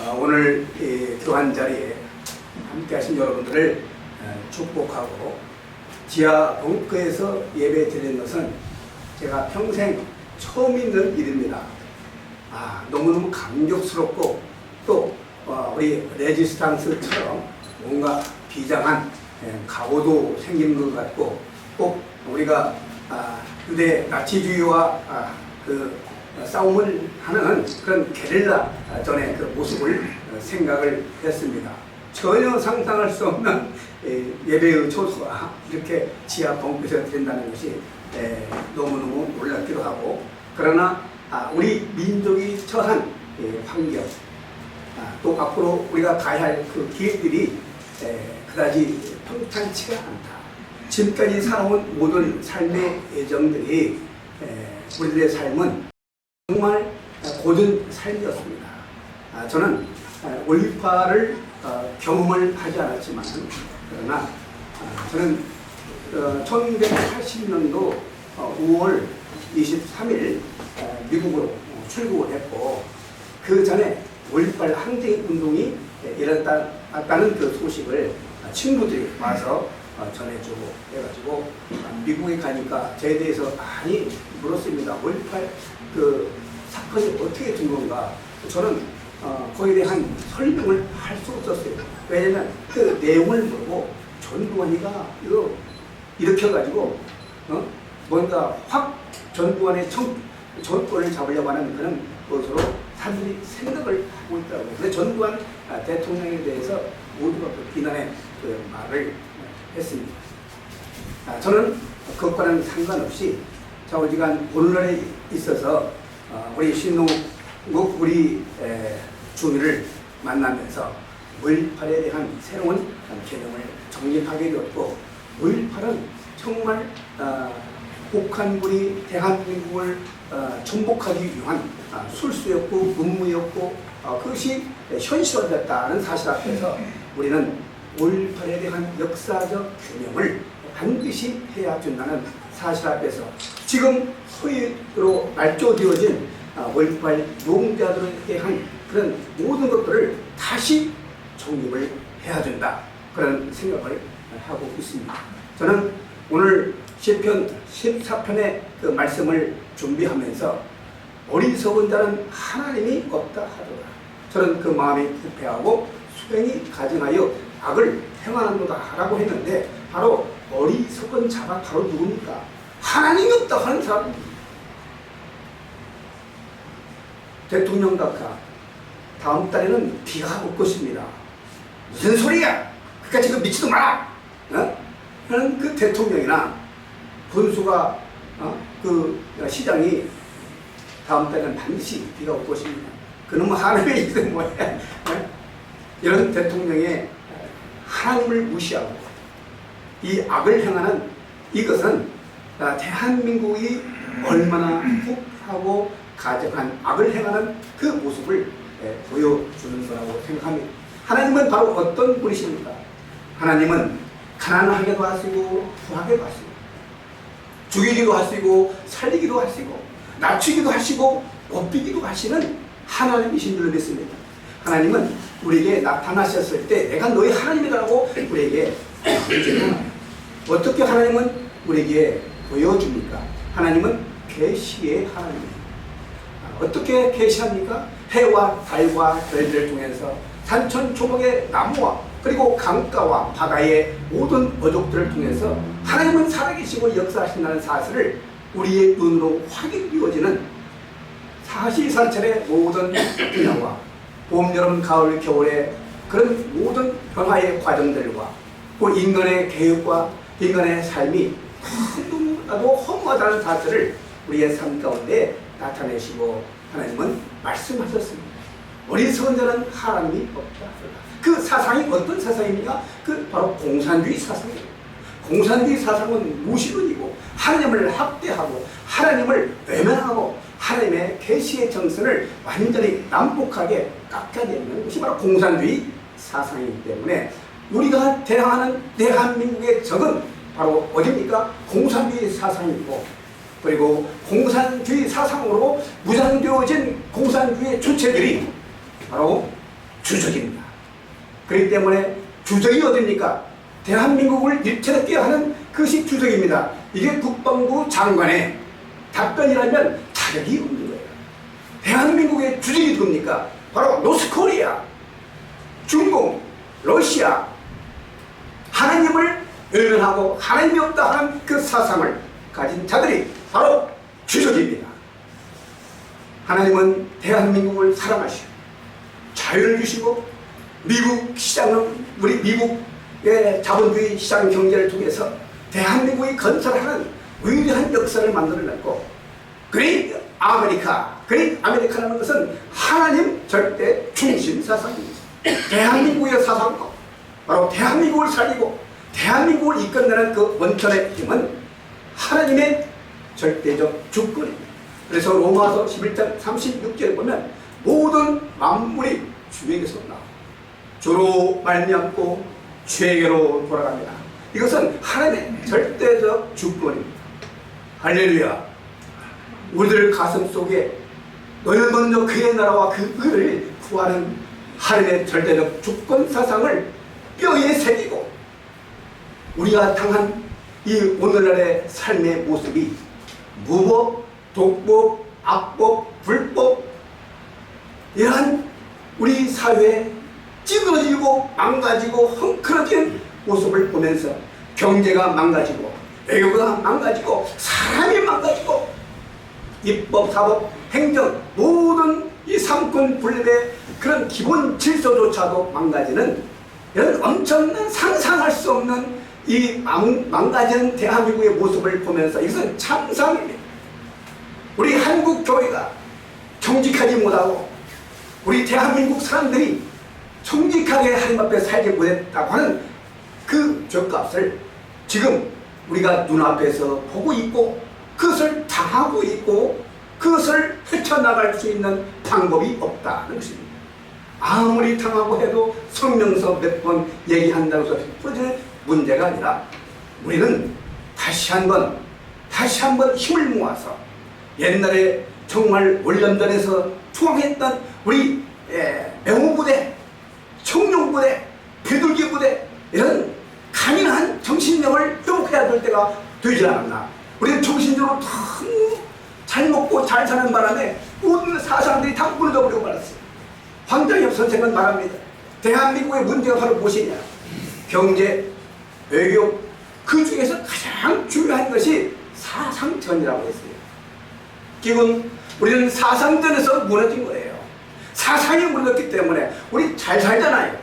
어, 오늘 이 교환 자리에 함께 하신 여러분들을 어, 축복하고 지하 벙커에서 예배 드리는 것은 제가 평생 처음 있는 일입니다. 아, 너무너무 감격스럽고 또 어, 우리 레지스탕스처럼 뭔가 비장한 예, 각오도 생기는 것 같고 꼭 우리가 아, 유대 나치주의와 아, 그 어, 싸움을 하는 그런 게릴라 전의 그 모습을 어, 생각을 했습니다. 전혀 상상할 수 없는 예, 예배의 초소가 이렇게 지하 벙커에서 드린다는 것이 예, 너무너무 놀랍기도 하고 그러나 아, 우리 민족이 처한 예, 환경 아, 또 앞으로 우리가 가야 할 그 길들이 에, 그다지 평탄치가 않다. 지금까지 살아온 모든 삶의 예정들이 에, 우리들의 삶은 정말 고든 삶이었습니다. 아, 저는 아, 올파를 어, 경험을 하지 않았지만 그러나 아, 저는 어, 1980년도 5월 23일 어, 미국으로 어, 출국을 했고 그 전에 5.18 항쟁 운동이 일어났다는 그 소식을 친구들이 와서 어, 전해주고 해가지고 미국에 가니까 저에 대해서 많이 물었습니다. 5.18그 사건이 어떻게 된 건가? 저는 어, 거기에 대한 설명을 할 수 없었어요. 왜냐면 그 내용을 모르고 전두환이가 이거 일으켜가지고 어? 뭔가 확 전두환의 정, 정권을 잡으려고 하는 그런 것으로 사람들이 생각을 하고 있더라고요. 그래서 전두환 아, 대통령에 대해서 모두가 그 비난의 그 말을 했습니다. 아, 저는 그것과는 상관없이 좌우지간 오늘날에 있어서 어, 우리 신동국 우리 에, 주민을 만나면서 5.18에 대한 새로운 개념을 정립하게 되었고 5.18은 정말 어, 북한군이 대한민국을 어, 정복하기 위한 어, 술수였고 문무였고 어, 그것이 현실화됐다는 사실 앞에서 우리는 5.18에 대한 역사적 규명을 반드시 해야 된다는 사실 앞에서 지금 소위로 날조되어진 5.18 노동자들에 대한 그런 모든 것들을 다시 정립을 해야 된다 그런 생각을 하고 있습니다. 저는 오늘 시편 14편의 그 말씀을 준비하면서 어리석은 자는 하나님이 없다 하더라. 저는 그 마음이 부패하고 수행이 가증하여 악을 행하는도다 라고 했는데 바로 어리석은 자가 바로 누굽니까? 하나님이 없다 하는 사람입니다. 대통령 각하 다음 달에는 비가 올 것입니다. 무슨 소리야? 그러니까 지금 미치도 마라. 어? 하는 그 대통령이나 군수가 어? 그 시장이 다음 달에는 반드시 비가 올 것입니다. 그놈은 하나님의 이름 뭐야? 어? 이런 대통령의 하나님을 무시하고 이 악을 행하는 이것은 아, 대한민국이 얼마나 혹하고 가정한 악을 행하는 그 모습을 예, 보여주는 거라고 생각합니다. 하나님은 바로 어떤 분이십니까? 하나님은 가난하게도 하시고 부하게도 하시고 죽이기도 하시고 살리기도 하시고 낮추기도 하시고 높이기도 하시는 하나님이신 줄 믿습니다. 하나님은 우리에게 나타나셨을 때 내가 너희 하나님이라고 우리에게. 어떻게 하나님은 우리에게 보여줍니까? 하나님은 계시의 하나님입니다. 어떻게 계시합니까? 해와 달과 별들을 통해서 산천 초목의 나무와 그리고 강가와 바다의 모든 어족들을 통해서 하나님은 살아계시고 역사하신다는 사실을 우리의 눈으로 확인되어지는 사시사철의 모든 분야와 봄, 여름, 가을, 겨울의 그런 모든 변화의 과정들과 그 인간의 계획과 인간의 삶이 너무나도 허무하다는 사실을 우리의 삶 가운데 나타내시고 하나님은 말씀하셨습니다. 어리석은 자는 하나님이 없다. 그 사상이 어떤 사상입니까? 그 바로 공산주의 사상이에요. 공산주의 사상은 무시론이고 하나님을 학대하고 하나님을 외면하고 하나님의 계시의 정선을 완전히 난폭하게 깎아내리는 것이 바로 공산주의 사상이기 때문에 우리가 대항하는 대한민국의 적은 바로 어디입니까? 공산주의 사상이고 그리고 공산주의 사상으로 무장되어진 공산주의 주체들이 바로 주적입니다. 그렇기 때문에 주적이 어딥니까? 대한민국을 일체롭게 하는 그것이 주적입니다. 이게 국방부 장관의 답변이라면 자격이 없는 거예요. 대한민국의 주적이 누굽니까? 바로 노스코리아, 중국, 러시아, 하나님을 의논하고 하나님이 없다 하는 그 사상을 가진 자들이 바로 주적입니다. 하나님은 대한민국을 사랑하시고 자유를 주시고 미국 시장은 우리 미국의 자본주의 시장 경제를 통해서 대한민국이 건설하는 위대한 역사를 만들어냈고 그레이트 아메리카 그레이트 아메리카라는 것은 하나님 절대 중심 사상입니다. 대한민국의 사상과 바로 대한민국을 살리고 대한민국을 이끌어내는 그 원천의 힘은 하나님의 절대적 주권입니다. 그래서 로마서 11장 36절에 보면 모든 만물이 주에게서 나와 주로 말미암고 주에게로 돌아갑니다. 이것은 하나님의 절대적 주권입니다. 할렐루야. 우리들 가슴 속에 너는 그의 나라와 그 의를 구하는 하나님의 절대적 주권 사상을 뼈에 새기고 우리가 당한 이 오늘날의 삶의 모습이 무법, 독법, 악법, 불법 이러한 우리 사회에 찌그러지고 망가지고 헝클어진 모습을 보면서 경제가 망가지고 외교가 망가지고 사람이 망가지고 입법, 사법, 행정 모든 이 삼권 분립의 그런 기본 질서조차도 망가지는 이런 엄청난 상상할 수 없는 이 망, 망가진 대한민국의 모습을 보면서 이것은 참상입니다. 우리 한국 교회가 정직하지 못하고 우리 대한민국 사람들이 정직하게 하나님 앞에 살지 못했다고 하는 그 죄값을 지금 우리가 눈앞에서 보고 있고 그것을 당하고 있고 그것을 헤쳐나갈 수 있는 방법이 없다는 것입니다. 아무리 당하고 해도 성명서 몇 번 얘기한다고 해서 풀어질 문제가 아니라 우리는 다시 한번 다시 한번 힘을 모아서 옛날에 정말 월남전에서 투항했던 우리 예, 명호부대, 청룡 부대, 비둘기 부대 이런 강인한 정신력을 회복해야 될 때가 되지 않았나. 우리는 정신적으로 잘 먹고 잘 사는 바람에 모든 사상들이 다 무너져 버리고 말았어요. 황장엽 선생은 말합니다. 대한민국의 문제가 바로 무엇이냐? 경제, 외교, 그 중에서 가장 중요한 것이 사상전이라고 했어요. 지금 우리는 사상전에서 무너진 거예요. 사상이 무너졌기 때문에 우리 잘 살잖아요.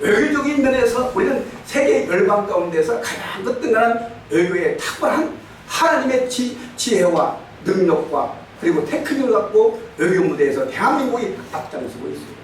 외교적인 면에서 우리는 세계 열방 가운데서 가장 거뜬한 외교에 탁월한 하나님의 지, 지혜와 능력과 그리고 테크닉을 갖고 외교 무대에서 대한민국이 앞장서고 있어요.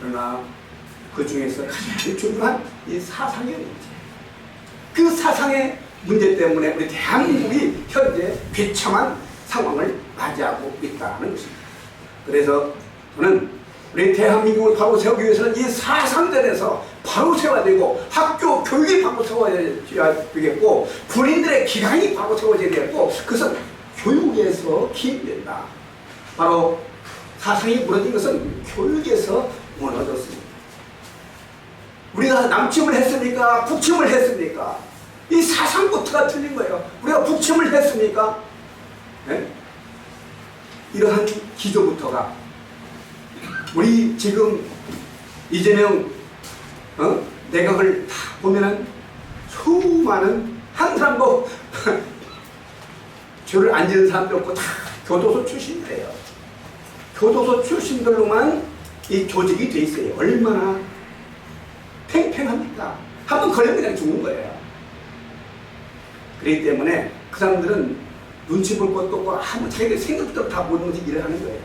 그러나 그 중에서 가장 중요한 이 사상의 문제. 그 사상의 문제 때문에 우리 대한민국이 현재 비참한 상황을 맞이하고 있다는 것입니다. 그래서 저는 우리 대한민국을 바로 세우기 위해서는 이 사상전에서 바로 세워야 되고 학교 교육이 바로 세워야 되겠고 군인들의 기강이 바로 세워져야 되겠고 그것은 교육에서 기인된다. 바로 사상이 무너진 것은 교육에서 무너졌습니다. 우리가 남침을 했습니까? 북침을 했습니까? 이 사상부터가 틀린 거예요. 우리가 북침을 했습니까? 네? 이러한 기조부터가 우리 지금 이재명 어? 내각을 다 보면은 수많은 한 사람도 줄을 안 지는 사람도 없고 다 교도소 출신이에요. 교도소 출신들로만 이 조직이 돼 있어요. 얼마나 팽팽합니까? 한 번 걸리면 그냥 죽는 거예요. 그렇기 때문에 그 사람들은 눈치 볼 것도 없고 아무 자기들 생각도 다 모르는 일을 하는 거예요.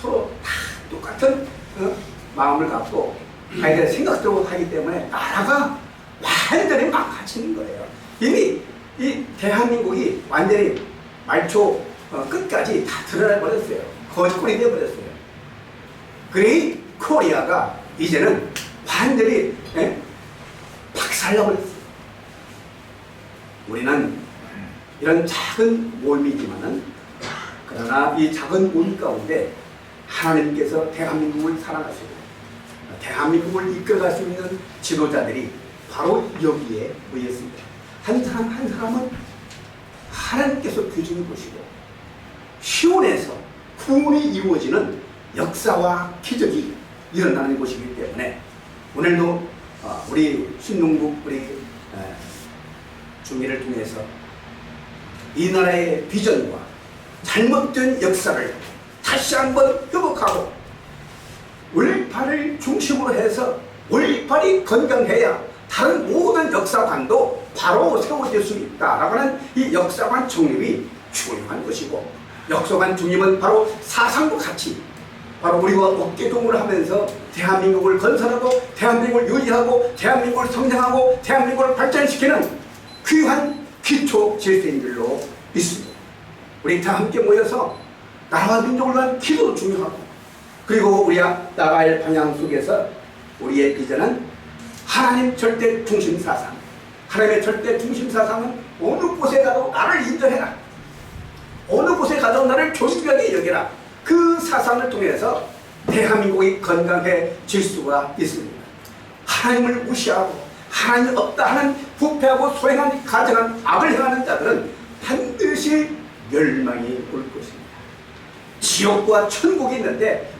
서로 다 똑같은 어? 마음을 갖고 자기들 생각대로 하기 때문에 나라가 완전히 망가지는 거예요. 이미 이 대한민국이 완전히 말초 어, 끝까지 다 드러나 버렸어요. 거짓골이 되어버렸어요. 그레이 코리아가 이제는 완전히 예? 박살나버렸어요. 우리는 이런 작은 모임이지만은 그러나 이 작은 모임 가운데 하나님께서 대한민국을 사랑하시고 대한민국을 이끌어갈 수 있는 지도자들이 바로 여기에 모였습니다. 한 사람 한 사람은 하나님께서 규정해 보시고 시온에서 구원이 이루어지는 역사와 기적이 일어나는 곳이기 때문에 오늘도 어, 우리 신농국 우리 에, 중의를 통해서 이 나라의 비전과 잘못된 역사를 다시 한번 회복하고 올팔을 중심으로 해서 올팔이 건강해야 다른 모든 역사관도 바로 세워질 수 있다라고 하는 이 역사관 정립이 중요한 것이고 역사관 중립은 바로 사상도 같이 바로 우리가 어깨동무를 하면서 대한민국을 건설하고 대한민국을 유지하고 대한민국을 성장하고 대한민국을 발전시키는 귀한 기초 질서인 줄로 믿습니다. 우리 다 함께 모여서 나라와 민족을 위한 기도도 중요하고 그리고 우리가 나갈 방향 속에서 우리의 비전은 하나님 절대 중심 사상 하나님의 절대 중심 사상은 어느 곳에 가도 나를 인정해라. 어느 곳에 가도 나를 존귀하게 여겨라. 그 사상을 통해서 대한민국이 건강해질 수가 있습니다. 하나님을 무시하고 하나님 없다 하는 부패하고 소행한 가정한 악을 행하는 자들은 반드시 멸망이 올 것입니다 지옥과 천국이 있는데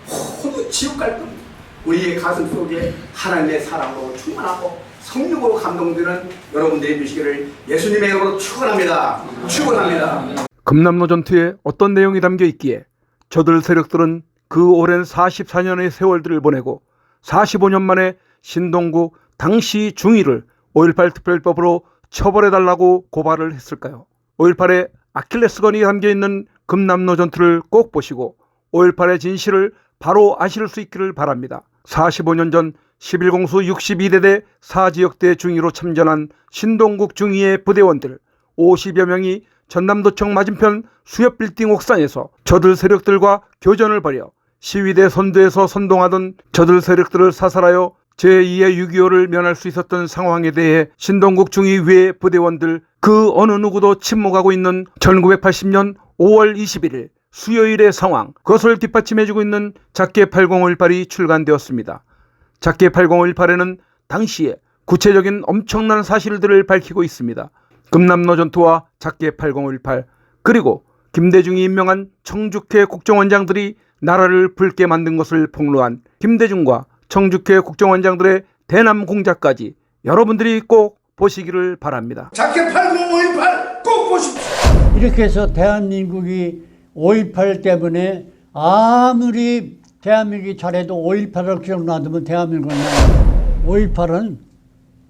모두 지옥 갈 겁니다. 우리의 가슴 속에 하나님의 사랑으로 충만하고 성령으로 감동되는 여러분들이 되시기를 예수님의 이름으로 축원합니다. 축원합니다. 금남로 전투에 어떤 내용이 담겨 있기에 저들 세력들은 그 오랜 44년의 세월들을 보내고 45년 만에 신동국 당시 중위를 5.18 특별법으로 처벌해달라고 고발을 했을까요? 5.18의 아킬레스건이 담겨 있는 금남로 전투를 꼭 보시고 5.18의 진실을 바로 아실 수 있기를 바랍니다. 45년 전 11공수 62대대 사지역대 중위로 참전한 신동국 중위의 부대원들 50여 명이 전남도청 맞은편 수협빌딩 옥상에서 저들 세력들과 교전을 벌여 시위대 선두에서 선동하던 저들 세력들을 사살하여 제2의 6.25를 면할 수 있었던 상황에 대해 신동국 중위 외 부대원들 그 어느 누구도 침묵하고 있는 1980년 5월 21일 수요일의 상황 그것을 뒷받침해주고 있는 작게 8018이 출간되었습니다. 작게 8018에는 당시에 구체적인 엄청난 사실들을 밝히고 있습니다. 금남로 전투와 작게 8018 그리고 김대중이 임명한 청주회 국정원장들이 나라를 붉게 만든 것을 폭로한 김대중과 청주회 국정원장들의 대남 공작까지 여러분들이 꼭 보시기를 바랍니다. 작게 8058꼭 보십시오. 이렇게 해서 대한민국이 5.18 때문에 아무리 대한민국이 잘해도 5.18을 기억나두면 대한민국은 5.18은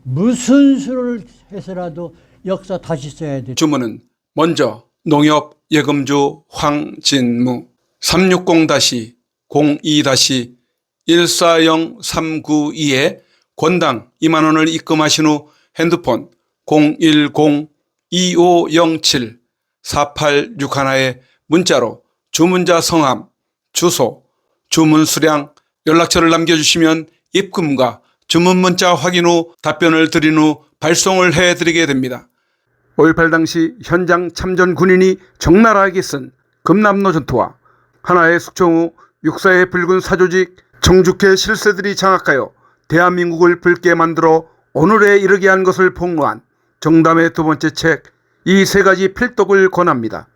무슨 수를 해서라도 역사 다시 써야 돼. 주문은 먼저 농협 예금주 황진무 360-02-140-392에 권당 2만 원을 입금하신 후 핸드폰 010-2507-4861에 문자로 주문자 성함, 주소, 주문 수량, 연락처를 남겨주시면 입금과 주문 문자 확인 후 답변을 드린 후 발송을 해드리게 됩니다. 5.18 당시 현장 참전 군인이 적나라하게 쓴 금남로 전투와 하나의 숙청 후 육사의 붉은 사조직 정죽회 실세들이 장악하여 대한민국을 붉게 만들어 오늘에 이르게 한 것을 폭로한 정담의 두 번째 책 이 세 가지 필독을 권합니다.